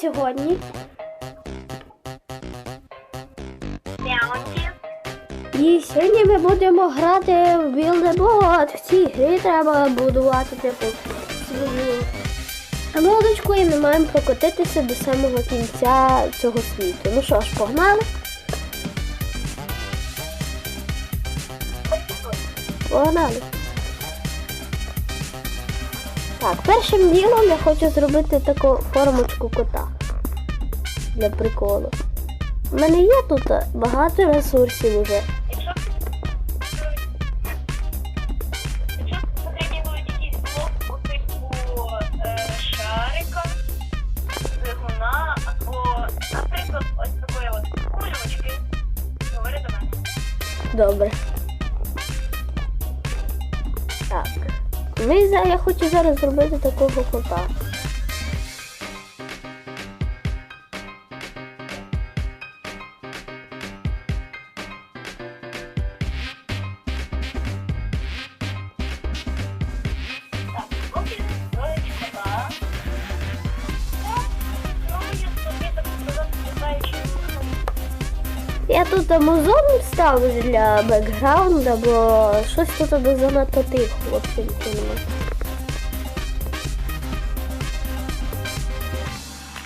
сьогодні? І сьогодні ми будемо грати в білдебот. В цій грі треба будувати типу свою лодочку і ми маємо прокотитися до самого кінця цього світу. Ну що ж, погнали? Погнали. Так, першим ділом я хочу зробити таку формочку кота. Для приколу. У мене є тут багато ресурсів уже. Якщо Ми, я хочу зараз зробити такого кота. Музон ставлю для бекграунда, бо щось тут занадто тихо, взагалі нічого немає.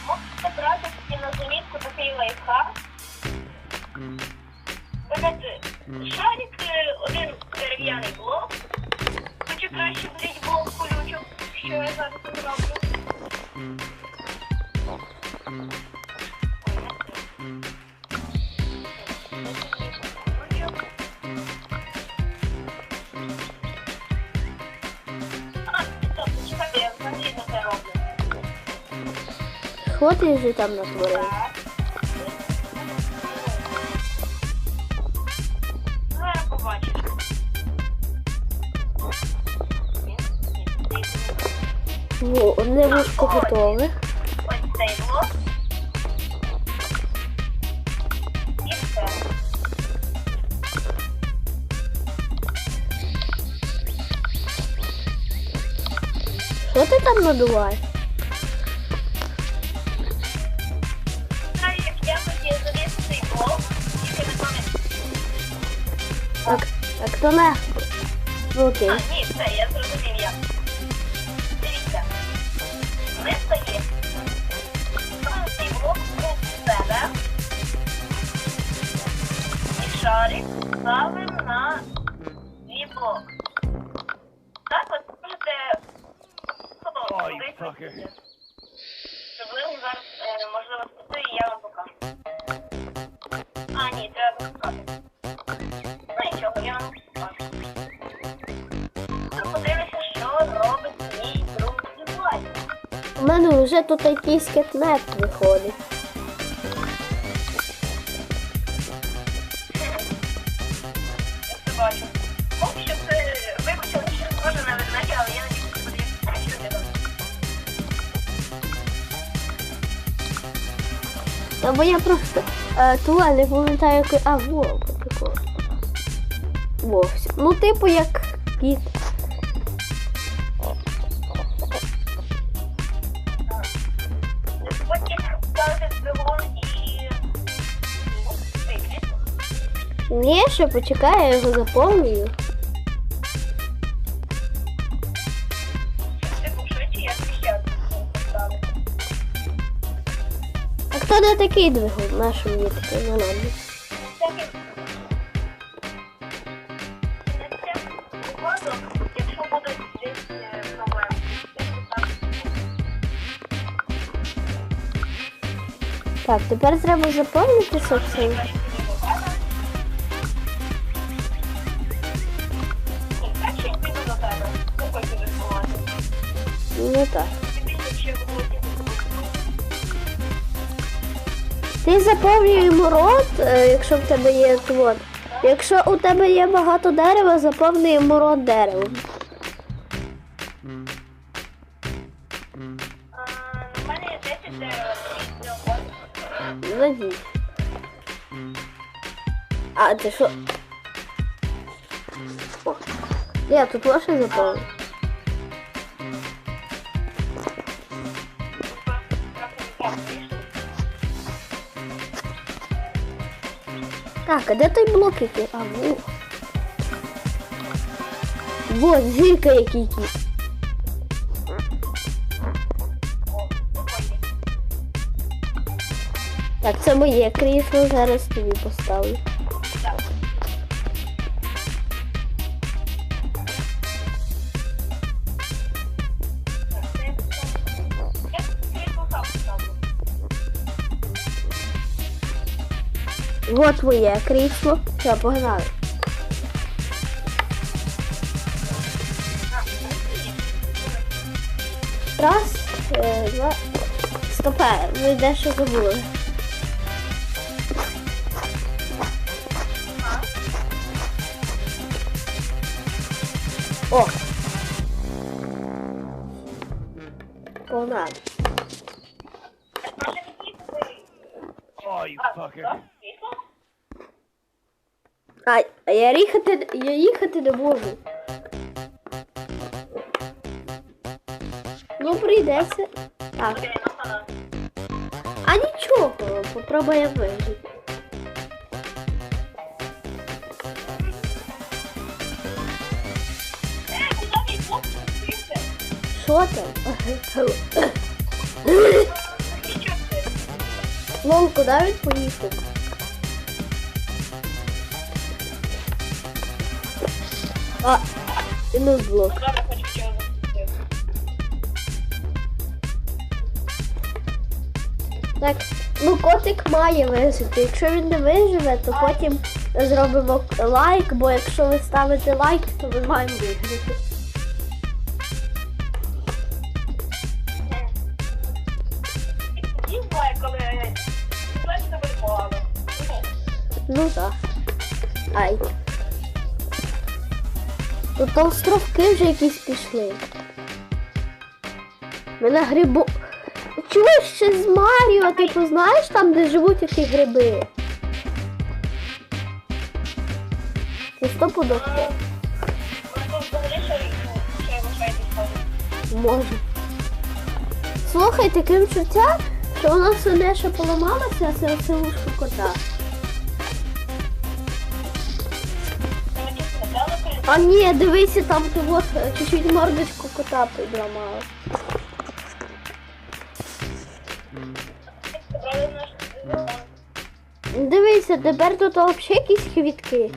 Можете брати собі на замітку такий лайфхак. Берете шарик, е, один дерев'яний блок. Хоча краще беріть блок колючок, що я зараз роблю. Що ти вже там натворив? Во, одне вушко готове. Ось там надуваєш? То легко. Ну, окей. А, ні, все, я зрозумів як. Дивіться. Ми стоїмо. Цей блок у себе. І шарик ставимо на свій блок. Так от можете Ой, висвітлити. Мене вже тут якийсь кетнеп виходить. Що це вибачили, що схоже на ведмедя, але я не подивитися, що. Та бо я просто е, туа не пам'ятаю, який. А, во, по приколу. Во, все. Ну, типу, як кіт. Ще почекай, я його заповнюю. А хто не такий двигун? Нашому є такий, ну е, якщо так. Тепер треба заповнити це Тільки Ти заповнюй йому рот, е, якщо в тебе є вот. Якщо у тебе є багато дерева, заповнюй йому рот деревом. У мене є 10 дерева. Навіть. А, ти що? О, я тут лише заповню. Так, а де той блок який? А, во. Во, зірка який. Так, це моє крісло, зараз тобі поставлю. Вот твоє крісло. Все, погнали. Раз, е, два. Стопе, ви дещо забули. О! Погнали. Я їхати, я їхати не можу. Ну, прийдеться. Так. А нічого, попробуємо вижити. Що там? Лол, куди він поїхав? А, мінус блок. Так, ну котик має вижити. Якщо він не виживе, то потім зробимо лайк, бо якщо ви ставите лайк, то ми маємо виграти. Ну так. Ай. Тут островки вже якісь пішли. Мене грибу. Чуєш ще з Маріо, типу знаєш там, де живуть які гриби? Я вважаю підходить. може. Слухай, таким чуття, що у нас одне ще поламалося, а це оце ушко кота. А ні, дивися, там ти е, чуть-чуть мордочку кота підламала. Дивися, тепер тут взагалі якісь квітки.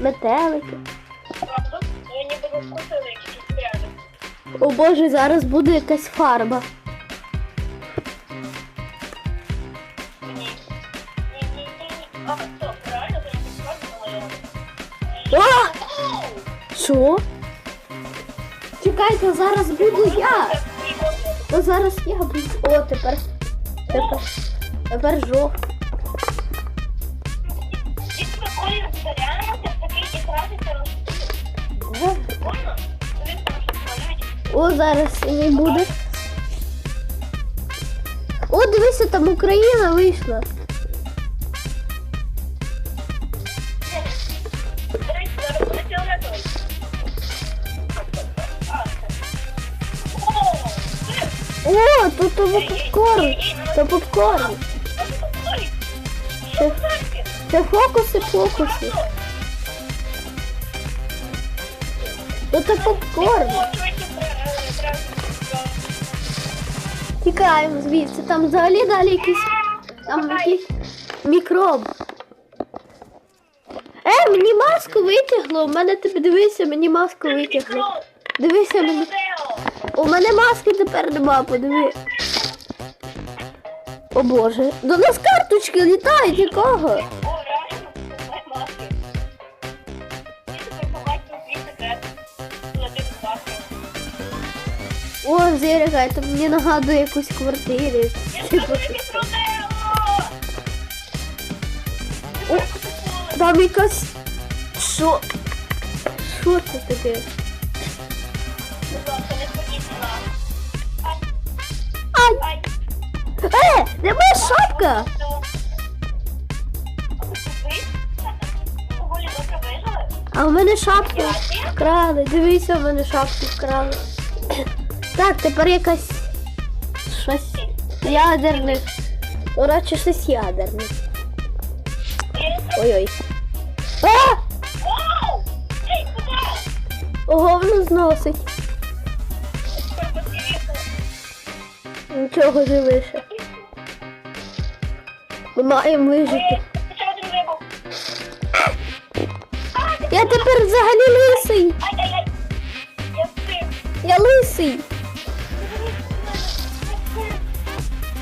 Метелики. О боже, зараз буде якась фарба. Що? Чекайте, зараз буду я. Ну зараз я буду. О, тепер. Тепер. Тепер жовт. О, зараз не буде. О, дивися, там Україна вийшла. О, тут попкорн. Це попкорн. Це, це фокуси, фокуси. Це попкорн. Тікаємо звідси. Там взагалі далі якийсь. Там якийсь мікроб. Е, мені маску витягло. У мене тобі дивися, мені маску витягло. Дивися мені. У мене маски тепер нема, подиви. О боже. До нас карточки літають, якого? О, зірка, це мені нагадує якусь квартиру. О, там якась. Що? Що це таке? Ай! Ай, Е, де моя шапка? А у мене шапку вкрали. Дивися, у мене шапку вкрали. Так, тепер якась щось ядерних Ну, радше щось ядерне. Ой-ой. А! Ого, воно зносить. Нічого не лише. Ми маємо вижити. Я тепер взагалі лисий. Я лисий.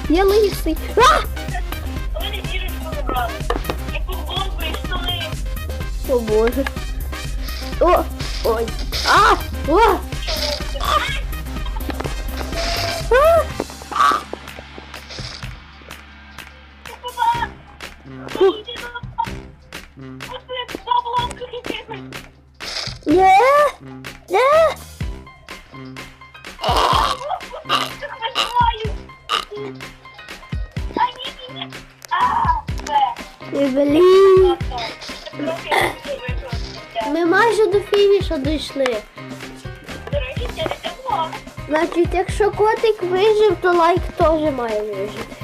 Я лисий. А! О боже. О! Ой. А! О! А! Майже до фінішу дійшли. Значить, якщо котик вижив, то лайк теж має вижити.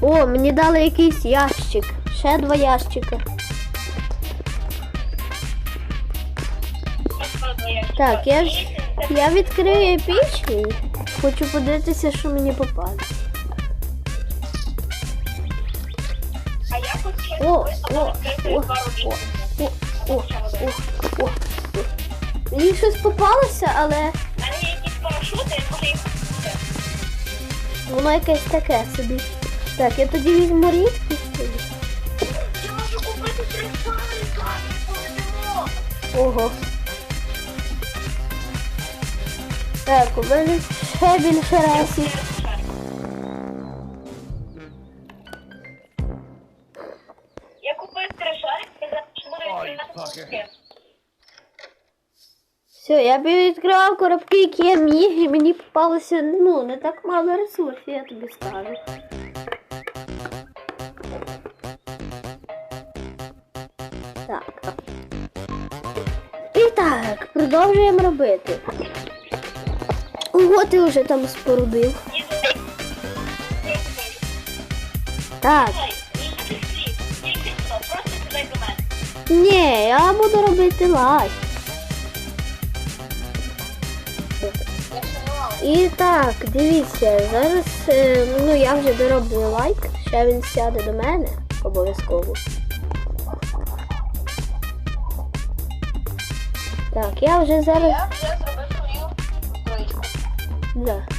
О, мені дали якийсь ящик. Ще два ящика. Так, я ж я відкрию епічний. Хочу подивитися, що мені попаде. О, о, о, о, о, о, о, о. Мені щось попалося, але мене є якісь парашути, я можу їх купити. воно якесь таке собі. Так, я тоді візьму рідкість. Я можу купити три шарика. Поведемо. Ого. Так, у мене ще більше разів. Коробки. Все, я відкривав коробки, які я міг, і мені попалося ну, не так мало ресурсів, я тобі скажу. Так. І так, продовжуємо робити. Ого, ти вже там ні. Так. Ні, я буду робити лайк. І так, дивіться, зараз е, ну я вже дороблю лайк, ще він сяде до мене обов'язково. Так, я вже зараз. Я вже зробив свою. Да.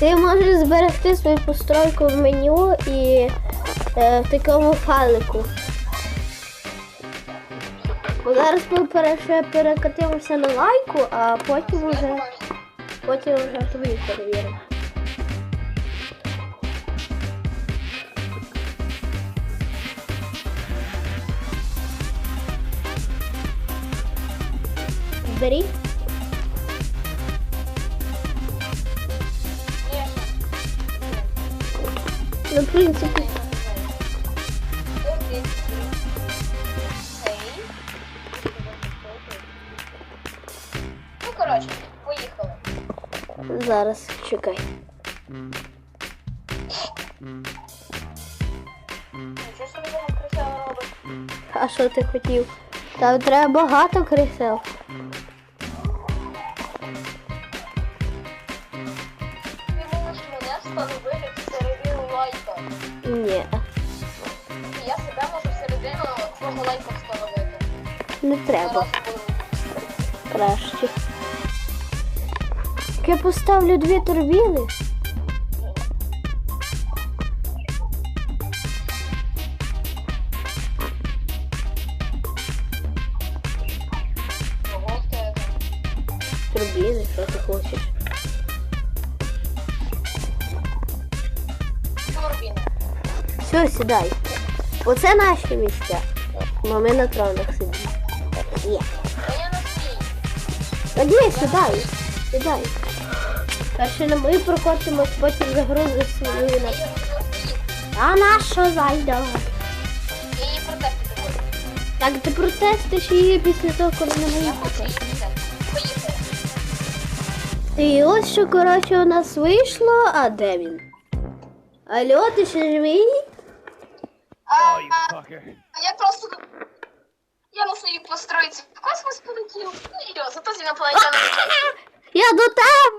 Ти можеш зберегти свою постройку в меню і е, в такому файлику. Бо зараз ми пере- перекатимося на лайку, а потім уже, потім вже твої перевіримо. Бери. Принципі, Ну, коротше, поїхали. зараз чекай. А що ти хотів? Там треба багато крісел. Треба. Краще. Я поставлю дві турбіни. Турбіни, що ти хочеш. Все, сідай. Оце наші місця. Бо ми на тронах сидимо. Є. А я на свій. Та ні, сідай. Сідай. Перше ми прокотимось, потім загрузиш свою на. А на що зайде? Я її протестити буду. Так ти протестиш її після того, коли на Я мої. І ось що, коротше, у нас вийшло, а де він? Алло, ти ще живий? А, Oh, you я просто... Я на своїй постройці в космос полетів. Ну, і зато з планетяна. Я до тебе!